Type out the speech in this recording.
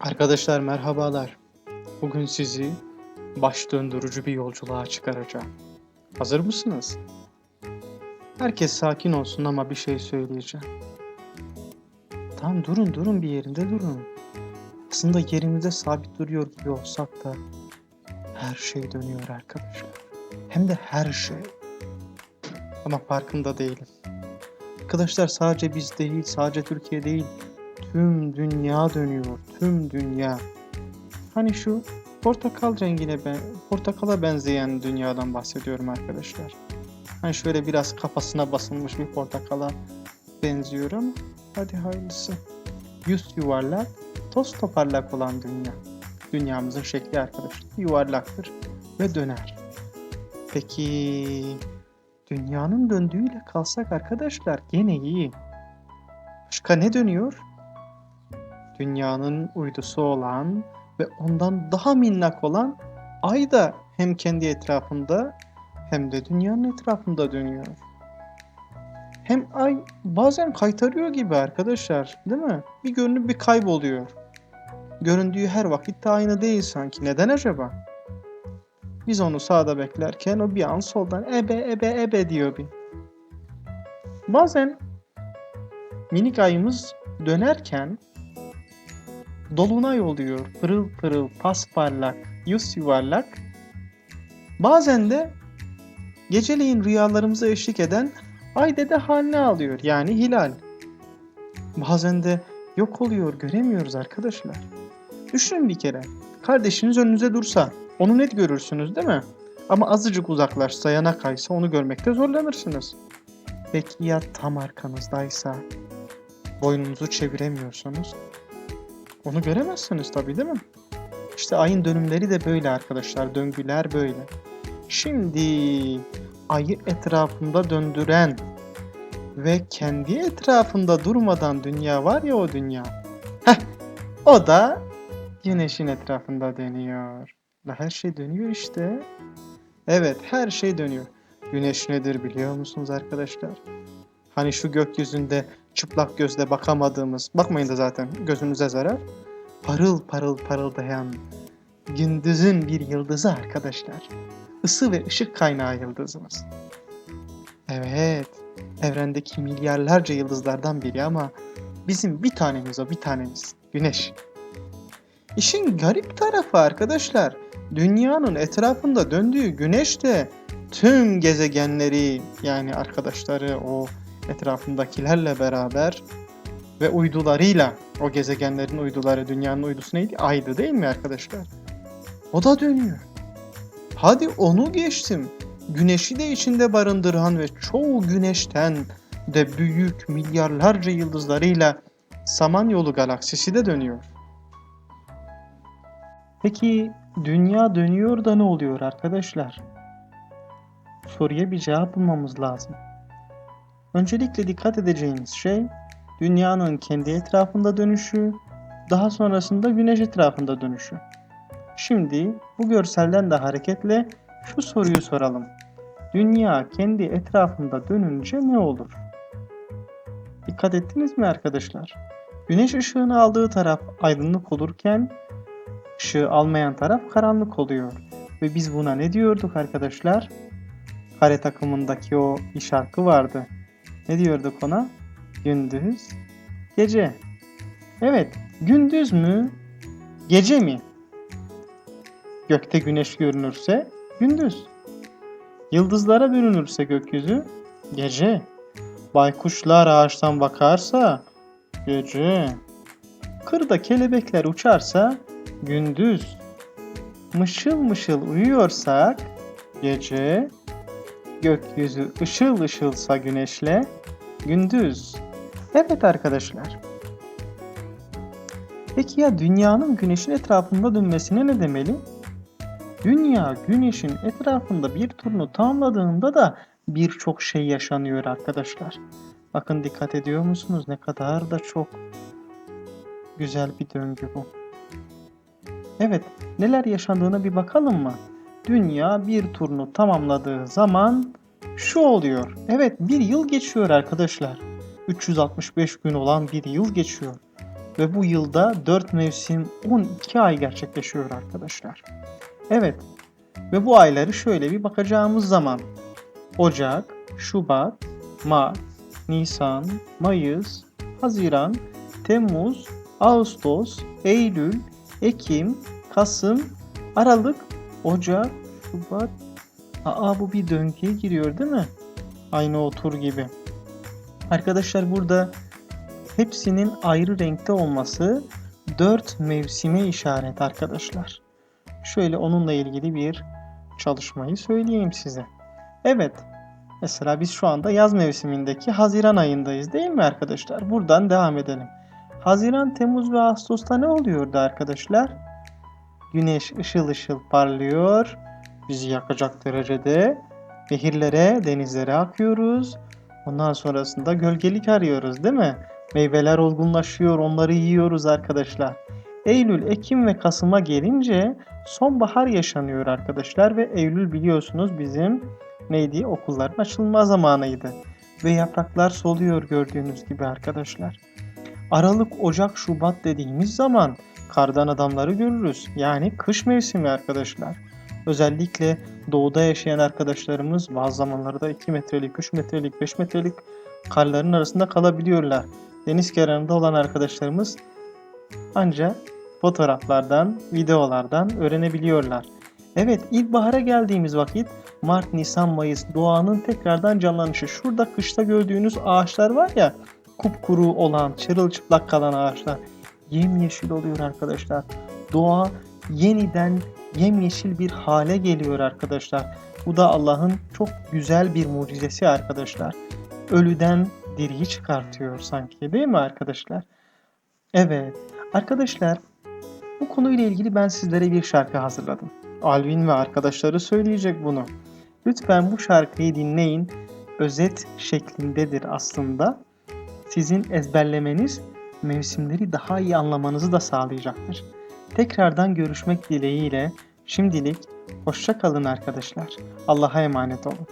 Arkadaşlar merhabalar. Bugün sizi baş döndürücü bir yolculuğa çıkaracağım. Hazır mısınız? Herkes sakin olsun ama bir şey söyleyeceğim. Tamam durun durun bir yerinde durun. Aslında yerimizde sabit duruyor gibi olsak da her şey dönüyor arkadaşlar. Hem de her şey. Ama farkında değilim. Arkadaşlar sadece biz değil, sadece Türkiye değil, tüm dünya dönüyor. Tüm dünya. Hani şu portakal rengine ben portakala benzeyen dünyadan bahsediyorum arkadaşlar. Hani şöyle biraz kafasına basılmış bir portakala benziyor ama hadi hayırlısı. Yüz yuvarlak, toz toparlak olan dünya. Dünyamızın şekli arkadaşlar yuvarlaktır ve döner. Peki dünyanın döndüğüyle kalsak arkadaşlar gene iyi. Başka ne dönüyor? Dünyanın uydusu olan ve ondan daha minnak olan ay da hem kendi etrafında hem de dünyanın etrafında dönüyor. Hem ay bazen kaytarıyor gibi arkadaşlar, değil mi? Bir görünüp bir kayboluyor. Göründüğü her vakit de aynı değil sanki. Neden acaba? Biz onu sağda beklerken o bir an soldan ebe ebe ebe diyor bir. Bazen minik ayımız dönerken dolunay oluyor. Pırıl pırıl, pasparlak, yüz yuvarlak. Bazen de geceleyin rüyalarımıza eşlik eden ay dede haline alıyor. Yani hilal. Bazen de yok oluyor, göremiyoruz arkadaşlar. Düşünün bir kere. Kardeşiniz önünüze dursa, onu net görürsünüz değil mi? Ama azıcık uzaklaşsa, yana kaysa onu görmekte zorlanırsınız. Peki ya tam arkanızdaysa, boynunuzu çeviremiyorsanız onu göremezsiniz tabii değil mi? İşte ayın dönümleri de böyle arkadaşlar. Döngüler böyle. Şimdi ayı etrafında döndüren ve kendi etrafında durmadan dünya var ya o dünya. Heh, o da güneşin etrafında dönüyor. Her şey dönüyor işte. Evet her şey dönüyor. Güneş nedir biliyor musunuz arkadaşlar? Hani şu gökyüzünde çıplak gözle bakamadığımız, bakmayın da zaten gözünüze zarar. Parıl parıl parıldayan gündüzün bir yıldızı arkadaşlar. Isı ve ışık kaynağı yıldızımız. Evet, evrendeki milyarlarca yıldızlardan biri ama bizim bir tanemiz o, bir tanemiz. Güneş. İşin garip tarafı arkadaşlar, dünyanın etrafında döndüğü güneş de tüm gezegenleri yani arkadaşları o etrafındakilerle beraber ve uydularıyla o gezegenlerin uyduları dünyanın uydusu neydi? Aydı değil mi arkadaşlar? O da dönüyor. Hadi onu geçtim. Güneşi de içinde barındıran ve çoğu güneşten de büyük milyarlarca yıldızlarıyla Samanyolu galaksisi de dönüyor. Peki dünya dönüyor da ne oluyor arkadaşlar? Soruya bir cevap bulmamız lazım. Öncelikle dikkat edeceğimiz şey dünyanın kendi etrafında dönüşü, daha sonrasında güneş etrafında dönüşü. Şimdi bu görselden de hareketle şu soruyu soralım. Dünya kendi etrafında dönünce ne olur? Dikkat ettiniz mi arkadaşlar? Güneş ışığını aldığı taraf aydınlık olurken ışığı almayan taraf karanlık oluyor. Ve biz buna ne diyorduk arkadaşlar? Kare takımındaki o bir şarkı vardı. Ne diyorduk ona? Gündüz, gece. Evet, gündüz mü, gece mi? Gökte güneş görünürse gündüz. Yıldızlara bürünürse gökyüzü gece. Baykuşlar ağaçtan bakarsa gece. Kırda kelebekler uçarsa gündüz. Mışıl mışıl uyuyorsak gece. Gökyüzü ışıl ışılsa güneşle gündüz. Evet arkadaşlar. Peki ya dünyanın güneşin etrafında dönmesine ne demeli? Dünya güneşin etrafında bir turunu tamamladığında da birçok şey yaşanıyor arkadaşlar. Bakın dikkat ediyor musunuz? Ne kadar da çok güzel bir döngü bu. Evet, neler yaşandığına bir bakalım mı? Dünya bir turunu tamamladığı zaman şu oluyor. Evet, bir yıl geçiyor arkadaşlar. 365 gün olan bir yıl geçiyor. Ve bu yılda 4 mevsim 12 ay gerçekleşiyor arkadaşlar. Evet. Ve bu ayları şöyle bir bakacağımız zaman Ocak, Şubat, Mart, Nisan, Mayıs, Haziran, Temmuz, Ağustos, Eylül, Ekim, Kasım, Aralık, Ocak, Şubat. Aa bu bir döngüye giriyor değil mi? Aynı o tur gibi. Arkadaşlar burada hepsinin ayrı renkte olması 4 mevsime işaret arkadaşlar. Şöyle onunla ilgili bir çalışmayı söyleyeyim size. Evet. Mesela biz şu anda yaz mevsimindeki Haziran ayındayız değil mi arkadaşlar? Buradan devam edelim. Haziran, Temmuz ve Ağustos'ta ne oluyordu arkadaşlar? Güneş ışıl ışıl parlıyor. Bizi yakacak derecede. Nehirlere, denizlere akıyoruz. Ondan sonrasında gölgelik arıyoruz değil mi? Meyveler olgunlaşıyor, onları yiyoruz arkadaşlar. Eylül, Ekim ve Kasım'a gelince sonbahar yaşanıyor arkadaşlar ve Eylül biliyorsunuz bizim neydi? Okulların açılma zamanıydı. Ve yapraklar soluyor gördüğünüz gibi arkadaşlar. Aralık, Ocak, Şubat dediğimiz zaman kardan adamları görürüz. Yani kış mevsimi arkadaşlar. Özellikle doğuda yaşayan arkadaşlarımız bazı zamanlarda 2 metrelik, 3 metrelik, 5 metrelik karların arasında kalabiliyorlar. Deniz kenarında olan arkadaşlarımız ancak fotoğraflardan, videolardan öğrenebiliyorlar. Evet, ilkbahara geldiğimiz vakit Mart, Nisan, Mayıs doğanın tekrardan canlanışı. Şurada kışta gördüğünüz ağaçlar var ya, kupkuru olan, çırılçıplak kalan ağaçlar yemyeşil oluyor arkadaşlar. Doğa yeniden yemyeşil bir hale geliyor arkadaşlar. Bu da Allah'ın çok güzel bir mucizesi arkadaşlar. Ölüden diriyi çıkartıyor sanki değil mi arkadaşlar? Evet arkadaşlar bu konuyla ilgili ben sizlere bir şarkı hazırladım. Alvin ve arkadaşları söyleyecek bunu. Lütfen bu şarkıyı dinleyin. Özet şeklindedir aslında. Sizin ezberlemeniz mevsimleri daha iyi anlamanızı da sağlayacaktır. Tekrardan görüşmek dileğiyle şimdilik hoşça kalın arkadaşlar. Allah'a emanet olun.